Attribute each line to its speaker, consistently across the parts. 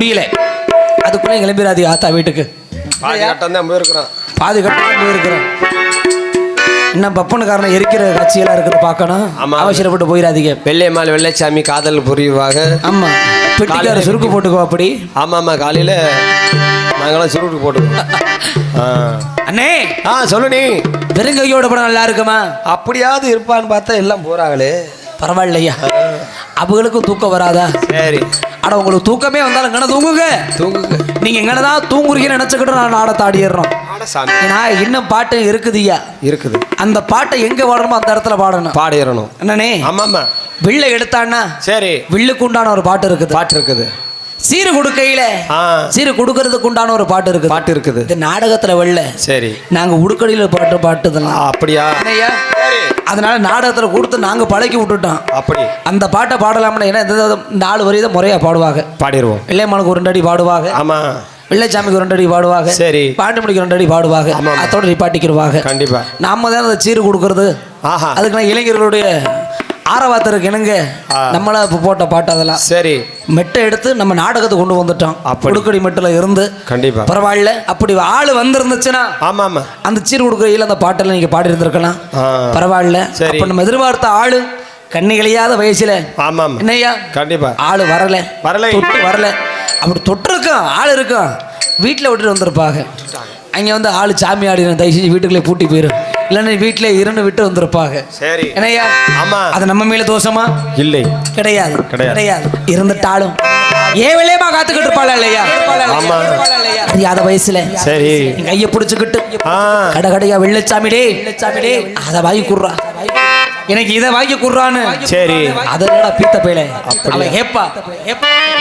Speaker 1: முடியல அதுக்குள்ளே கிளம்பிடாது ஆத்தா வீட்டுக்கு.
Speaker 2: பாதி கட்டம் தான் போயிருக்கிறோம்
Speaker 1: பாதி கட்டம் போயிருக்கிறேன். இன்னும் பப்பனுக்காரனை எரிக்கிற காட்சியெல்லாம் இருக்குது பார்க்கணும்.
Speaker 2: ஆமா.
Speaker 1: அவசரப்பட்டு போயிடாதீங்க
Speaker 2: வெள்ளையம்மாள் வெள்ளைச்சாமி காதல் புரிவாக.
Speaker 1: ஆமா. பெட்டிக்கார சுருக்கு போட்டுக்கோ அப்படி.
Speaker 2: ஆமாம் ஆமாம் காலையில் நாங்களாம் சுருட்டு போட்டுருக்கோம் ஆ.
Speaker 1: அண்ணே.
Speaker 2: ஆ சொல்லு நீ.
Speaker 1: வெறுங்கையோட படம் நல்லா இருக்குமா?
Speaker 2: அப்படியாவது இருப்பான்னு பார்த்தா எல்லாம் போறாங்களே.
Speaker 1: பரவாயில்லையா? அவங்களுக்கும் தூக்கம் வராதா?
Speaker 2: சரி.
Speaker 1: அட உங்களுக்கு தூக்கமே வந்தாலும் எங்கன தூங்குங்க?
Speaker 2: தூங்குங்க.
Speaker 1: நீங்க எங்கனதான் தூங்குறீங்கன்னு நினைச்சுக்கிட்டு நான் நாடத்தை ஆடிடுறோம் ஏன்னா இன்னும் பாட்டு இருக்குதுய்யா.
Speaker 2: இருக்குது.
Speaker 1: அந்த பாட்டை எங்க பாடணுமோ அந்த இடத்துல பாடணும்.
Speaker 2: பாடிடணும்
Speaker 1: என்னண்ணே?
Speaker 2: ஆமாம்மா.
Speaker 1: வில்ல எடுத்தான்னா
Speaker 2: சரி.
Speaker 1: வில்லுக்கு உண்டான ஒரு பாட்டு இருக்குது.
Speaker 2: பாட்டு இருக்குது.
Speaker 1: சீரு கொடுக்கையில சீரு கொடுக்கறதுக்கு உண்டான ஒரு பாட்டு இருக்குது.
Speaker 2: பாட்டு இருக்குது.
Speaker 1: இந்த நாடகத்துல வெள்ள
Speaker 2: சரி.
Speaker 1: நாங்க உடுக்கடியில பாட்டு பாட்டுதெல்லாம்
Speaker 2: அப்படியா?
Speaker 1: அதனால நாடகத்துல கொடுத்து நாங்க பழக்கி விட்டுட்டோம்.
Speaker 2: அப்படி.
Speaker 1: அந்த பாட்டை பாடலாம்னா ஏன்னா இந்த நாலு வரி தான் முறையா பாடுவாங்க.
Speaker 2: பாடிடுவோம்
Speaker 1: வெள்ளையம்மனுக்கு ஒரு ரெண்டடி பாடுவாங்க.
Speaker 2: ஆமா.
Speaker 1: வெள்ளைச்சாமிக்கு ஒரு ரெண்டடி பாடுவாங்க.
Speaker 2: சரி.
Speaker 1: பாட்டு முடிக்க ரெண்டடி பாடுவாங்க. அதோட நிப்பாட்டிக்கிடுவாங்க.
Speaker 2: கண்டிப்பா.
Speaker 1: நாம தான் அந்த சீரு கொடுக்கறது.
Speaker 2: ஆஹா.
Speaker 1: அதுக்கு இளைஞர்களுடைய ஆரவாரத்திற்கு என்னங்க
Speaker 2: ஆ.
Speaker 1: நம்மளா இப்போ போட்ட பாட்டு அதெல்லாம்.
Speaker 2: சரி.
Speaker 1: மெட்டை எடுத்து நம்ம நாடகத்தை கொண்டு வந்துட்டோம். உடுக்கடி மெட்டில் இருந்து.
Speaker 2: கண்டிப்பா.
Speaker 1: பரவாயில்ல. அப்படி ஆள் வந்திருந்துச்சுன்னா
Speaker 2: ஆமா ஆமா
Speaker 1: அந்த சீர் கொடுக்குறையில் அந்த பாட்டெல்லாம் நீங்க பாடி இருந்திருக்கலாம் பரவாயில்ல. அப்ப நம்ம எதிர்பார்த்த ஆளு கண்ணிகளையாத வயசுல.
Speaker 2: ஆமா
Speaker 1: என்னய்யா?
Speaker 2: கண்டிப்பா.
Speaker 1: ஆளு வரல.
Speaker 2: வரலை.
Speaker 1: தொட்டு வரல. அப்படி தொட்டிருக்கோம். ஆள் இருக்கும். வீட்டில் விட்டுட்டு வந்திருப்பாங்க. அங்கே வந்து ஆள் சாமி ஆடிடும் தயவு செஞ்சு வீட்டுக்குள்ளே பூட்டி போயிடும் இல்லைன்னா வீட்டில் இருந்து விட்டு வந்திருப்பாங்க.
Speaker 2: சரி.
Speaker 1: என்னய்யா?
Speaker 2: ஆமா.
Speaker 1: அது நம்ம மேல தோஷமா?
Speaker 2: இல்லை.
Speaker 1: கிடையாது.
Speaker 2: கிடையாது.
Speaker 1: இருந்துட்டாலும். ஏன் விளையமா காத்துக்கிட்டு இருப்பாளா இல்லையா?
Speaker 2: ஆமா.
Speaker 1: அறியாத வயசுல.
Speaker 2: சரி.
Speaker 1: கையை பிடிச்சுக்கிட்டு
Speaker 2: ஆ.
Speaker 1: கட கடையா வெள்ளச்சாமி டே வெள்ளச்சாமி டே அதை வாங்கி குடுறா. எனக்கு இதை வாங்கி குடுறான்னு.
Speaker 2: சரி.
Speaker 1: அதனடா பீத்த பேல அவ கேப்பா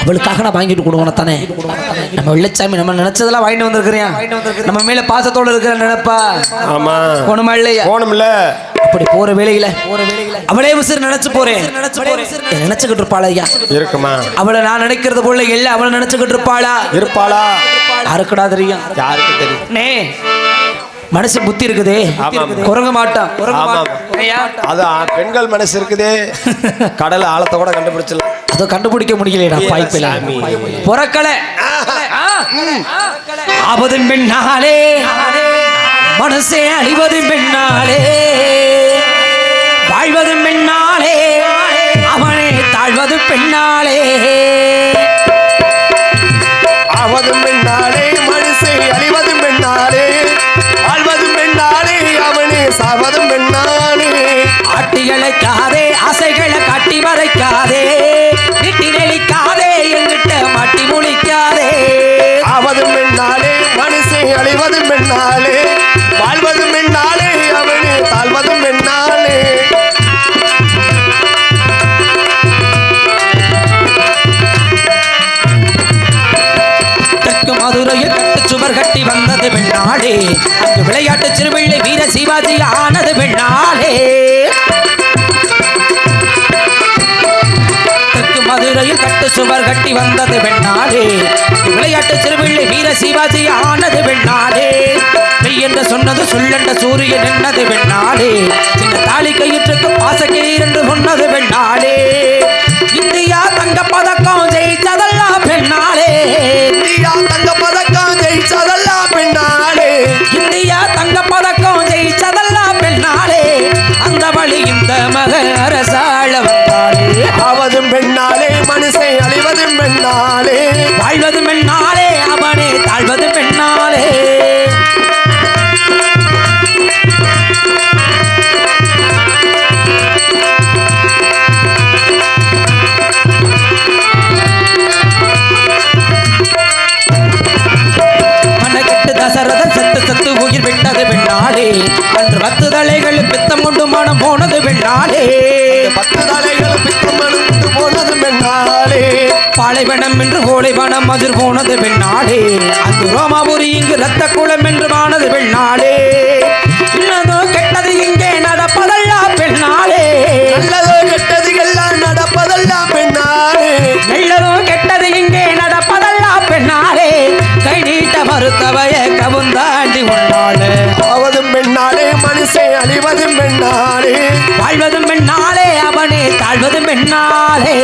Speaker 1: அவளுக்காக நான் வாங்கிட்டு கொடுக்கணும் தானே. நம்ம வெள்ளச்சாமி நம்ம நினைச்சதெல்லாம் வாங்கிட்டு வந்திருக்கிறேன் நம்ம மேல பாசத்தோட இருக்கிற நினைப்பா?
Speaker 2: ஆமா.
Speaker 1: போணுமா இல்லையா?
Speaker 2: போகணும்ல
Speaker 1: அப்படி போற வேலையில போற வேலையில அவளே உசுறு நினைச்சு போறேன் நினைச்சுக்கிட்டு இருப்பாளா ஐயா?
Speaker 2: இருக்குமா?
Speaker 1: அவளை நான் நினைக்கிறது போல இல்ல அவளை நினைச்சுக்கிட்டு இருப்பாளா?
Speaker 2: இருப்பாளா?
Speaker 1: யாருக்குடா தெரியும்?
Speaker 2: யாருக்கு தெரியும்?
Speaker 1: நே மனசு புத்தி இருக்குதே. குரங்க மாட்டான்
Speaker 2: அது பெண்கள் மனசு இருக்குதே. கடல் ஆழத்தை கூட கண்டுபிடிச்சிடலாம்.
Speaker 1: அதை கண்டுபிடிக்க முடியலடா பாய்ப்பில.
Speaker 2: சாமி.
Speaker 1: புறக்கலை. ஆபதும் பெண்ணாலே மனசே அழிவதும் பெண்ணாலே வாழ்வதும் பெண்ணாலே அவனே தாழ்வது பெண்ணாலே.
Speaker 2: மனுஷை அழிவதும் பெண்ணாலே வாழ்வதும் பெண்ணாலே அவனே தாழ்வதும் பெண்ணாலே
Speaker 1: தெற்கு மதுரையில் கட்டு சுவர் கட்டி வந்தது பெண்ணாளே. அங்கு விளையாட்டு சிறுபிள்ளை வீர சிவாஜி ஆனது பெண்ணாளே. மதுரையில் கட்டு சுவர் கட்டி வந்தது பெண்ணாலே விளையாட்டு சிவாஜி ஆனது பெண்ணாளே மெய் என்று சொன்னது சொல்லென்ற சூரியன் என்னது பெண்ணாளே சின்ன தாலி கயிற்றுக்கு பாசக்கீர் என்று சொன்னது பெண்ணாளே இந்தியா தங்க பதக்கம் ஜெயிச்சதெல்லாம் பெண்ணாளே
Speaker 2: இந்தியா தங்க பதக்கம் ஜெயிச்சதெல்லாம் பெண்ணாலே.
Speaker 1: இந்தியா தங்க பதக்கம் ஜெயிச்சதெல்லாம் பெண்ணாலே. அந்த வழி இந்த மக அரசாள வந்தாளே
Speaker 2: ஆவதும் பெண்ணாலே மனுஷை அழிவதும் பெண்ணாலே.
Speaker 1: வாழ்வது பெண்ணாலே. பாலைவனம் என்று கோலைவனம் மதுர் போனது பெண்ணாலே அந்த ரோமாபுரி இங்கு ரத்த குளம் என்று வானது பெண்ணாலே இன்னதோ கெட்டது இங்கே நடப்பதெல்லாம் பெண்ணாலே
Speaker 2: நல்லதோ கெட்டது எல்லாம் நடப்பதெல்லாம் பெண்ணாலே
Speaker 1: நல்லதோ கெட்டது இங்கே நடப்பதெல்லாம் பெண்ணாலே கை நீட்ட மறுத்தவைய கவுந்தாண்டி உண்டாளே
Speaker 2: ஆவதும் பெண்ணாலே மனுஷை அழிவதும் பெண்ணாலே
Speaker 1: வாழ்வதும் பெண்ணாலே அவனே தாழ்வதும் பெண்ணாலே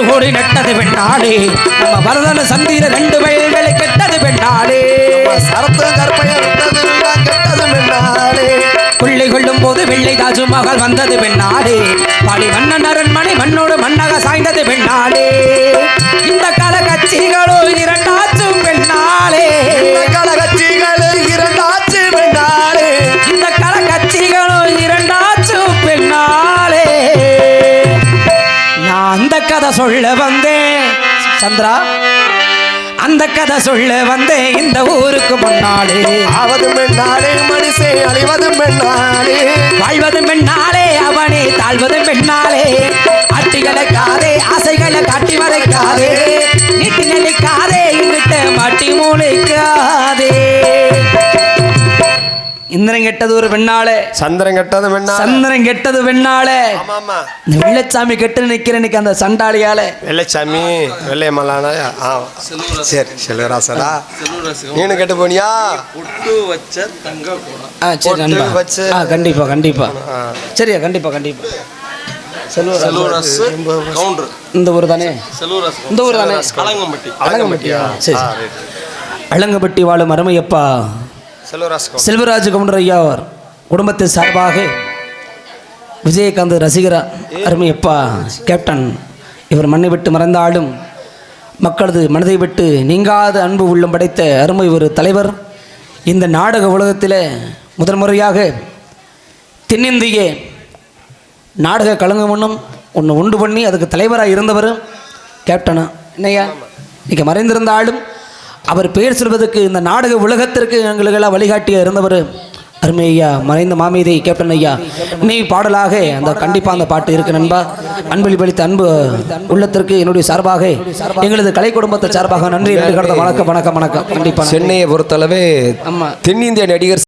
Speaker 1: பெண்ணாலே நம்ம பரதன சந்திர ரெண்டு வயல்களை கெட்டது பெண்ணாலே
Speaker 2: சரத்து கற்பைய விட்டது நான் கெட்டது
Speaker 1: கொள்ளை கொள்ளும் போது வெள்ளை தாஜு மகள் வந்தது பெண்ணாலே பாடி மன்னன் அரண்மனை மண்ணோடு மண்ணாக சாய்ந்தது பெண்ணாலே கதை சொல்ல வந்தேன் சந்திரா அந்த கதை சொல்ல வந்தேன் இந்த ஊருக்கு முன்னாலே.
Speaker 2: ஆவது மென்னாலே மனுஷே அழிவது மென்னாலே
Speaker 1: வாழ்வது பெண்ணாலே அவனே தாழ்வது பெண்ணாலே. ஆட்டிகளை காதே ஆசைகளை காட்டி மறைக்காதே. இந்திரன் கெட்டது ஒரு பெண்ணாலே
Speaker 2: சந்திரன் கெட்டது மென்னாலே
Speaker 1: சந்திரன் கெட்டது பெண்ணாலே
Speaker 2: ஆமா ஆமா
Speaker 1: இந்த வெள்ளச்சாமி கெட்டு நிக்கிற இன்னைக்கு அந்த சண்டாளியால.
Speaker 2: வெள்ளைச்சாமி வெள்ளை மல்லானா ஆ சரி செல்வராசடா. நீனு கெட்டு போனியா?
Speaker 3: பொட்டு வச்ச தங்க
Speaker 1: ஆ சரி நண்பா.
Speaker 2: வச்சு.
Speaker 1: ஆ கண்டிப்பா கண்டிப்பா. சரியா கண்டிப்பா கண்டிப்பா. இந்த ஊர் தானே? இந்த ஊர் தானே?
Speaker 3: அலங்கம்பட்டி.
Speaker 2: அழகம்பட்டியா
Speaker 1: சரி. அலங்கப்பட்டி வாழும் அருமையப்பா. செல்வராஜ் கவுண்டர் ஐயா அவர் குடும்பத்தின் சார்பாக விஜயகாந்த் ரசிகரா அருமையப்பா கேப்டன் இவர் மண்ணை விட்டு மறைந்தாலும் மக்களது மனதை விட்டு நீங்காத அன்பு உள்ளம் படைத்த அருமை ஒரு தலைவர். இந்த நாடக உலகத்தில் முதல் முறையாக தென்னிந்திய நாடக கலங்கமன்னும் ஒன்று உண்டு பண்ணி அதுக்கு தலைவராக இருந்தவர் கேப்டனா. என்னையா இன்றைக்கி மறைந்திருந்தாலும் அவர் பெயர் சொல்வதற்கு இந்த நாடக உலகத்திற்கு எங்களுக்கெல்லாம் வழிகாட்டியாக இருந்தவர் அருமை ஐயா மறைந்த மாமேதை கேப்டன் ஐயா. நினைவு பாடலாக அந்த கண்டிப்பாக அந்த பாட்டு இருக்கு நண்பா. அன்பளிப்பளித்த அன்பு உள்ளத்திற்கு என்னுடைய சார்பாக எங்களது கலை குடும்பத்தை சார்பாக நன்றி. கடந்த வணக்கம் வணக்கம் வணக்கம். கண்டிப்பாக
Speaker 2: சென்னையை பொறுத்தளவு தென்னிந்திய நடிகர்